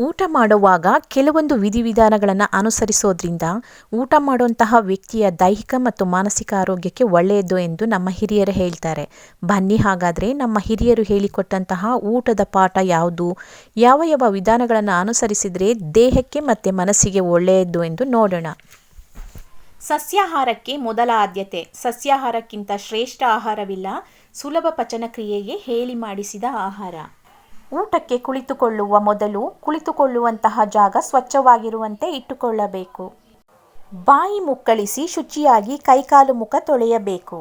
ಊಟ ಮಾಡುವಾಗ ಕೆಲವೊಂದು ವಿಧಿವಿಧಾನಗಳನ್ನು ಅನುಸರಿಸೋದ್ರಿಂದ ಊಟ ಮಾಡುವಂತಹ ವ್ಯಕ್ತಿಯ ದೈಹಿಕ ಮತ್ತು ಮಾನಸಿಕ ಆರೋಗ್ಯಕ್ಕೆ ಒಳ್ಳೆಯದು ಎಂದು ನಮ್ಮ ಹಿರಿಯರು ಹೇಳ್ತಾರೆ. ಬನ್ನಿ ಹಾಗಾದರೆ ನಮ್ಮ ಹಿರಿಯರು ಹೇಳಿಕೊಟ್ಟಂತಹ ಊಟದ ಪಾಠ ಯಾವುದು? ಯಾವ ಯಾವ ವಿಧಾನಗಳನ್ನು ಅನುಸರಿಸಿದರೆ ದೇಹಕ್ಕೆ ಮತ್ತು ಮನಸ್ಸಿಗೆ ಒಳ್ಳೆಯದು ಎಂದು ನೋಡೋಣ. ಸಸ್ಯಾಹಾರಕ್ಕೆ ಮೊದಲ ಆದ್ಯತೆ. ಸಸ್ಯಾಹಾರಕ್ಕಿಂತ ಶ್ರೇಷ್ಠ ಆಹಾರವಿಲ್ಲ. ಸುಲಭ ಪಚನಕ್ರಿಯೆಗೆ ಹೇಳಿ ಮಾಡಿಸಿದ ಆಹಾರ. ಊಟಕ್ಕೆ ಕುಳಿತುಕೊಳ್ಳುವ ಮೊದಲು ಕುಳಿತುಕೊಳ್ಳುವಂತಹ ಜಾಗ ಸ್ವಚ್ಛವಾಗಿರುವಂತೆ ಇಟ್ಟುಕೊಳ್ಳಬೇಕು. ಬಾಯಿ ಮುಕ್ಕಳಿಸಿ ಶುಚಿಯಾಗಿ ಕೈಕಾಲು ಮುಖ ತೊಳೆಯಬೇಕು.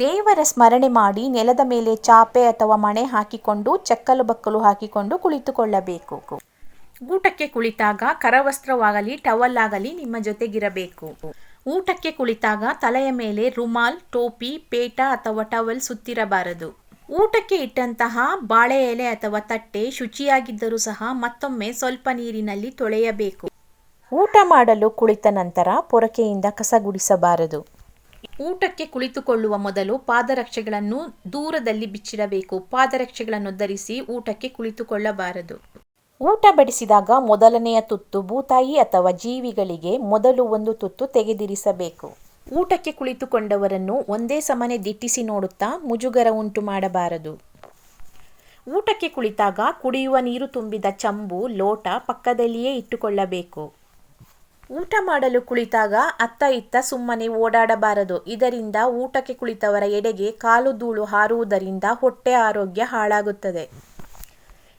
ದೇವರ ಸ್ಮರಣೆ ಮಾಡಿ ನೆಲದ ಮೇಲೆ ಚಾಪೆ ಅಥವಾ ಮಣೆ ಹಾಕಿಕೊಂಡು ಚಕ್ಕಲು ಬಕ್ಕಲು ಹಾಕಿಕೊಂಡು ಕುಳಿತುಕೊಳ್ಳಬೇಕು. ಊಟಕ್ಕೆ ಕುಳಿತಾಗ ಕರವಸ್ತ್ರವಾಗಲಿ ಟವಲ್ ಆಗಲಿ ನಿಮ್ಮ ಜೊತೆಗಿರಬೇಕು. ಊಟಕ್ಕೆ ಕುಳಿತಾಗ ತಲೆಯ ಮೇಲೆ ರುಮಾಲ್, ಟೋಪಿ, ಪೇಟ ಅಥವಾ ಟವಲ್ ಸುತ್ತಿರಬಾರದು. ಊಟಕ್ಕೆ ಇಟ್ಟಂತಹ ಬಾಳೆ ಎಲೆ ಅಥವಾ ತಟ್ಟೆ ಶುಚಿಯಾಗಿದ್ದರೂ ಸಹ ಮತ್ತೊಮ್ಮೆ ಸ್ವಲ್ಪ ನೀರಿನಲ್ಲಿ ತೊಳೆಯಬೇಕು. ಊಟ ಮಾಡಲು ಕುಳಿತ ನಂತರ ಪೊರಕೆಯಿಂದ ಕಸಗುಡಿಸಬಾರದು ಊಟಕ್ಕೆ ಕುಳಿತುಕೊಳ್ಳುವ ಮೊದಲು ಪಾದರಕ್ಷೆಗಳನ್ನು ದೂರದಲ್ಲಿ ಬಿಚ್ಚಿಡಬೇಕು. ಪಾದರಕ್ಷೆಗಳನ್ನು ಧರಿಸಿ ಊಟಕ್ಕೆ ಕುಳಿತುಕೊಳ್ಳಬಾರದು. ಊಟ ಬಡಿಸಿದಾಗ ಮೊದಲನೆಯ ತುತ್ತು ಭೂತಾಯಿ ಅಥವಾ ಜೀವಿಗಳಿಗೆ ಮೊದಲು ಒಂದು ತುತ್ತು ತೆಗೆದಿರಿಸಬೇಕು. ಊಟಕ್ಕೆ ಕುಳಿತುಕೊಂಡವರನ್ನು ಒಂದೇ ಸಮನೆ ದಿಟ್ಟಿಸಿ ನೋಡುತ್ತಾ ಮುಜುಗರ ಉಂಟು ಮಾಡಬಾರದು. ಊಟಕ್ಕೆ ಕುಳಿತಾಗ ಕುಡಿಯುವ ನೀರು ತುಂಬಿದ ಚಂಬು, ಲೋಟ ಪಕ್ಕದಲ್ಲಿಯೇ ಇಟ್ಟುಕೊಳ್ಳಬೇಕು. ಊಟ ಮಾಡಲು ಕುಳಿತಾಗ ಅತ್ತ ಇತ್ತ ಸುಮ್ಮನೆ ಓಡಾಡಬಾರದು. ಇದರಿಂದ ಊಟಕ್ಕೆ ಕುಳಿತವರ ಎಡೆಗೆ ಕಾಲು ಧೂಳು ಹಾರುವುದರಿಂದ ಹೊಟ್ಟೆ ಆರೋಗ್ಯ ಹಾಳಾಗುತ್ತದೆ.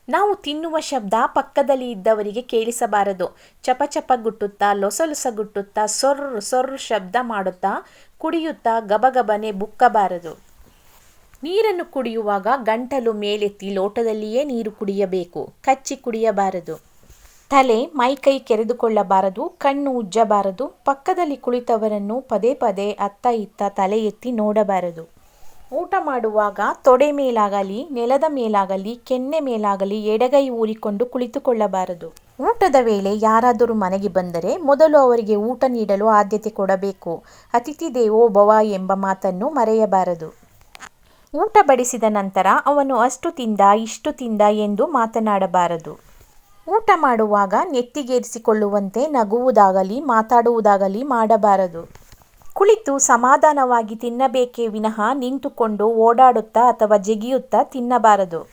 ನಾವು ತಿನ್ನುವ ಶಬ್ದ ಪಕ್ಕದಲ್ಲಿ ಇದ್ದವರಿಗೆ ಕೇಳಿಸಬಾರದು. ಚಪಚಪ ಚಪ ಗುಟ್ಟುತ್ತಾ ಲೊಸಲೊಸ ಗುಟ್ಟುತ್ತಾ ಸೊರ್ರ್ ಸೊರ್ರ್ ಶಬ್ದ ಮಾಡುತ್ತಾ, ಕುಡಿಯುತ್ತಾ, ಗಬಗಬನೆ ಬುಕ್ಕಬಾರದು. ನೀರನ್ನು ಕುಡಿಯುವಾಗ ಗಂಟಲು ಮೇಲೆತ್ತಿ ಲೋಟದಲ್ಲಿಯೇ ನೀರು ಕುಡಿಯಬೇಕು. ಕಚ್ಚಿ ಕುಡಿಯಬಾರದು. ತಲೆ ಮೈಕೈ ಕೆರೆದುಕೊಳ್ಳಬಾರದು. ಕಣ್ಣು ಉಜ್ಜಬಾರದು. ಪಕ್ಕದಲ್ಲಿ ಕುಳಿತವರನ್ನು ಪದೇ ಪದೇ ಅತ್ತ ಇತ್ತ ತಲೆ ಎತ್ತಿ ನೋಡಬಾರದು. ಊಟ ಮಾಡುವಾಗ ತೊಡೆ ಮೇಲಾಗಲಿ, ನೆಲದ ಮೇಲಾಗಲಿ, ಕೆನ್ನೆ ಮೇಲಾಗಲಿ ಎಡಗೈ ಊರಿಕೊಂಡು ಕುಳಿತುಕೊಳ್ಳಬಾರದು. ಊಟದ ವೇಳೆ ಯಾರಾದರೂ ಮನೆಗೆ ಬಂದರೆ ಮೊದಲು ಅವರಿಗೆ ಊಟ ನೀಡಲು ಆದ್ಯತೆ ಕೊಡಬೇಕು. ಅತಿಥಿ ದೇವೋ ಭವ ಎಂಬ ಮಾತನ್ನು ಮರೆಯಬಾರದು. ಊಟ ಬಡಿಸಿದ ನಂತರ ಅವನು ಅಷ್ಟು ತಿಂದ, ಇಷ್ಟು ತಿಂದ ಎಂದು ಮಾತನಾಡಬಾರದು. ಊಟ ಮಾಡುವಾಗ ನೆತ್ತಿಗೇರಿಸಿಕೊಳ್ಳುವಂತೆ ನಗುವುದಾಗಲಿ, ಮಾತಾಡುವುದಾಗಲಿ ಮಾಡಬಾರದು. ಕುಳಿತು ಸಮಾಧಾನವಾಗಿ ತಿನ್ನಬೇಕೇ ವಿನಃ ನಿಂತುಕೊಂಡು ಓಡಾಡುತ್ತಾ ಅಥವಾ ಜಗಿಯುತ್ತಾ ತಿನ್ನಬಾರದು.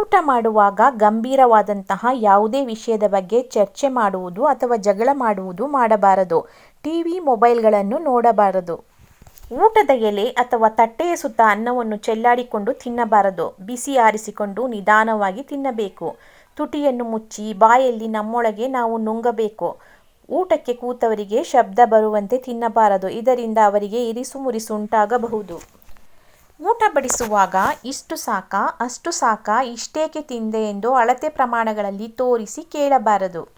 ಊಟ ಮಾಡುವಾಗ ಗಂಭೀರವಾದಂತಹ ಯಾವುದೇ ವಿಷಯದ ಬಗ್ಗೆ ಚರ್ಚೆ ಮಾಡುವುದು ಅಥವಾ ಜಗಳ ಮಾಡುವುದು ಮಾಡಬಾರದು. ಟಿವಿ, ಮೊಬೈಲ್ಗಳನ್ನು ನೋಡಬಾರದು. ಊಟದ ಎಲೆ ಅಥವಾ ತಟ್ಟೆಯ ಸುತ್ತ ಅನ್ನವನ್ನು ಚೆಲ್ಲಾಡಿಕೊಂಡು ತಿನ್ನಬಾರದು. ಬಿಸಿ ಆರಿಸಿಕೊಂಡು ನಿಧಾನವಾಗಿ ತಿನ್ನಬೇಕು. ತುಟಿಯನ್ನು ಮುಚ್ಚಿ ಬಾಯಲ್ಲಿ ನಮ್ಮೊಳಗೆ ನಾವು ನುಂಗಬೇಕು. ಊಟಕ್ಕೆ ಕೂತವರಿಗೆ ಶಬ್ದ ಬರುವಂತೆ ತಿನ್ನಬಾರದು. ಇದರಿಂದ ಅವರಿಗೆ ಇರಿಸು ಮುರಿಸು ಉಂಟಾಗಬಹುದು. ಊಟ ಬಡಿಸುವಾಗ ಇಷ್ಟು ಸಾಕಾ, ಅಷ್ಟು ಸಾಕಾ, ಇಷ್ಟೇಕೆ ತಿಂದೆ ಎಂದು ಅಳತೆ ಪ್ರಮಾಣಗಳಲ್ಲಿ ತೋರಿಸಿ ಕೇಳಬಾರದು.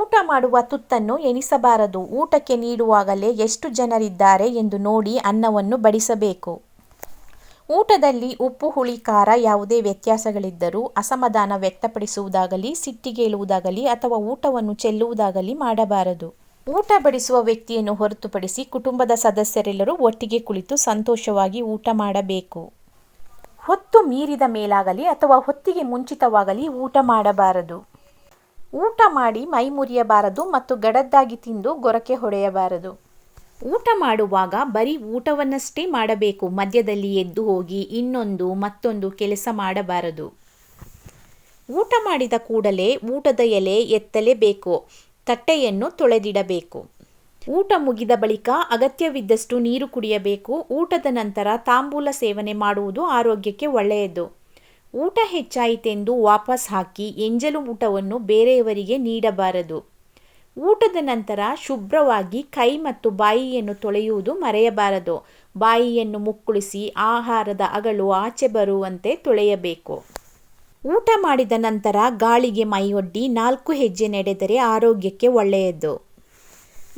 ಊಟ ಮಾಡುವ ತುತ್ತನ್ನು ಎಣಿಸಬಾರದು. ಊಟಕ್ಕೆ ನೀಡುವಾಗಲೇ ಎಷ್ಟು ಜನರಿದ್ದಾರೆ ಎಂದು ನೋಡಿ ಅನ್ನವನ್ನು ಬಡಿಸಬೇಕು. ಊಟದಲ್ಲಿ ಉಪ್ಪು, ಹುಳಿ, ಖಾರ ಯಾವುದೇ ವ್ಯತ್ಯಾಸಗಳಿದ್ದರೂ ಅಸಮಾಧಾನ ವ್ಯಕ್ತಪಡಿಸುವುದಾಗಲಿ ಸಿಟ್ಟಿಗೇಳುವುದಾಗಲಿ ಅಥವಾ ಊಟವನ್ನು ಚೆಲ್ಲುವುದಾಗಲಿ ಮಾಡಬಾರದು. ಊಟ ಬಡಿಸುವ ವ್ಯಕ್ತಿಯನ್ನು ಹೊರತುಪಡಿಸಿ ಕುಟುಂಬದ ಸದಸ್ಯರೆಲ್ಲರೂ ಒಟ್ಟಿಗೆ ಕುಳಿತು ಸಂತೋಷವಾಗಿ ಊಟ ಮಾಡಬೇಕು. ಹೊತ್ತು ಮೀರಿದ ಮೇಲಾಗಲಿ ಅಥವಾ ಹೊತ್ತಿಗೆ ಮುಂಚಿತವಾಗಲಿ ಊಟ ಮಾಡಬಾರದು. ಊಟ ಮಾಡಿ ಮೈ ಮುರಿಯಬಾರದು ಮತ್ತು ಗಡದ್ದಾಗಿ ತಿಂದು ಗೊರಕೆ ಹೊಡೆಯಬಾರದು. ಊಟ ಮಾಡುವಾಗ ಬರೀ ಊಟವನ್ನಷ್ಟೇ ಮಾಡಬೇಕು. ಮಧ್ಯದಲ್ಲಿ ಎದ್ದು ಹೋಗಿ ಇನ್ನೊಂದು, ಮತ್ತೊಂದು ಕೆಲಸ ಮಾಡಬಾರದು. ಊಟ ಮಾಡಿದ ಕೂಡಲೇ ಊಟದ ಎಲೆ ಎತ್ತಲೇಬೇಕು. ತಟ್ಟೆಯನ್ನು ತೊಳೆದಿಡಬೇಕು. ಊಟ ಮುಗಿದ ಬಳಿಕ ಅಗತ್ಯವಿದ್ದಷ್ಟು ನೀರು ಕುಡಿಯಬೇಕು. ಊಟದ ನಂತರ ತಾಂಬೂಲ ಸೇವನೆ ಮಾಡುವುದು ಆರೋಗ್ಯಕ್ಕೆ ಒಳ್ಳೆಯದು. ಊಟ ಹೆಚ್ಚಾಯಿತೆಂದು ವಾಪಸ್ ಹಾಕಿ, ಎಂಜಲು ಊಟವನ್ನು ಬೇರೆಯವರಿಗೆ ನೀಡಬಾರದು. ಊಟದ ನಂತರ ಶುಭ್ರವಾಗಿ ಕೈ ಮತ್ತು ಬಾಯಿಯನ್ನು ತೊಳೆಯುವುದು ಮರೆಯಬಾರದು. ಬಾಯಿಯನ್ನು ಮುಕ್ಕುಳಿಸಿ ಆಹಾರದ ಅಗಳು ಆಚೆ ಬರುವಂತೆ ತೊಳೆಯಬೇಕು. ಊಟ ಮಾಡಿದ ನಂತರ ಗಾಳಿಗೆ ಮೈಯೊಡ್ಡಿ ನಾಲ್ಕು ಹೆಜ್ಜೆ ನಡೆದರೆ ಆರೋಗ್ಯಕ್ಕೆ ಒಳ್ಳೆಯದು.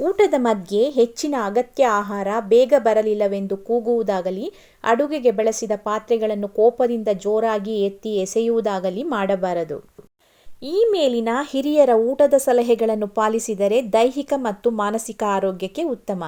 ಊಟದ ಮಧ್ಯೆ ಹೆಚ್ಚಿನ ಅಗತ್ಯ ಆಹಾರ ಬೇಗ ಬರಲಿಲ್ಲವೆಂದು ಕೂಗುವುದಾಗಲಿ, ಅಡುಗೆಗೆ ಬಳಸಿದ ಪಾತ್ರೆಗಳನ್ನು ಕೋಪದಿಂದ ಜೋರಾಗಿ ಎತ್ತಿ ಎಸೆಯುವುದಾಗಲಿ ಮಾಡಬಾರದು. ಈ ಮೇಲಿನ ಹಿರಿಯರ ಊಟದ ಸಲಹೆಗಳನ್ನು ಪಾಲಿಸಿದರೆ ದೈಹಿಕ ಮತ್ತು ಮಾನಸಿಕ ಆರೋಗ್ಯಕ್ಕೆ ಉತ್ತಮ.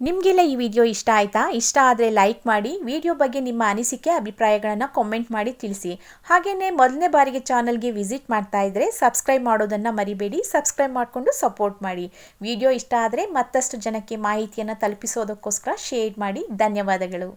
ನಿಮಗೆಲ್ಲ ಈ ವಿಡಿಯೋ ಇಷ್ಟ ಆಯಿತಾ? ಇಷ್ಟ ಆದರೆ ಲೈಕ್ ಮಾಡಿ, ವಿಡಿಯೋ ಬಗ್ಗೆ ನಿಮ್ಮ ಅನಿಸಿಕೆ, ಅಭಿಪ್ರಾಯಗಳನ್ನು ಕಾಮೆಂಟ್ ಮಾಡಿ ತಿಳಿಸಿ. ಹಾಗೆಯೇ ಮೊದಲನೇ ಬಾರಿಗೆ ಚಾನಲ್ಗೆ ವಿಸಿಟ್ ಮಾಡ್ತಾ ಇದ್ದರೆ ಸಬ್ಸ್ಕ್ರೈಬ್ ಮಾಡೋದನ್ನು ಮರಿಬೇಡಿ, ಸಬ್ಸ್ಕ್ರೈಬ್ ಮಾಡಿಕೊಂಡು ಸಪೋರ್ಟ್ ಮಾಡಿ. ವಿಡಿಯೋ ಇಷ್ಟ ಆದರೆ ಮತ್ತಷ್ಟು ಜನಕ್ಕೆ ಮಾಹಿತಿಯನ್ನು ತಲುಪಿಸೋದಕ್ಕೋಸ್ಕರ ಶೇರ್ ಮಾಡಿ. ಧನ್ಯವಾದಗಳು.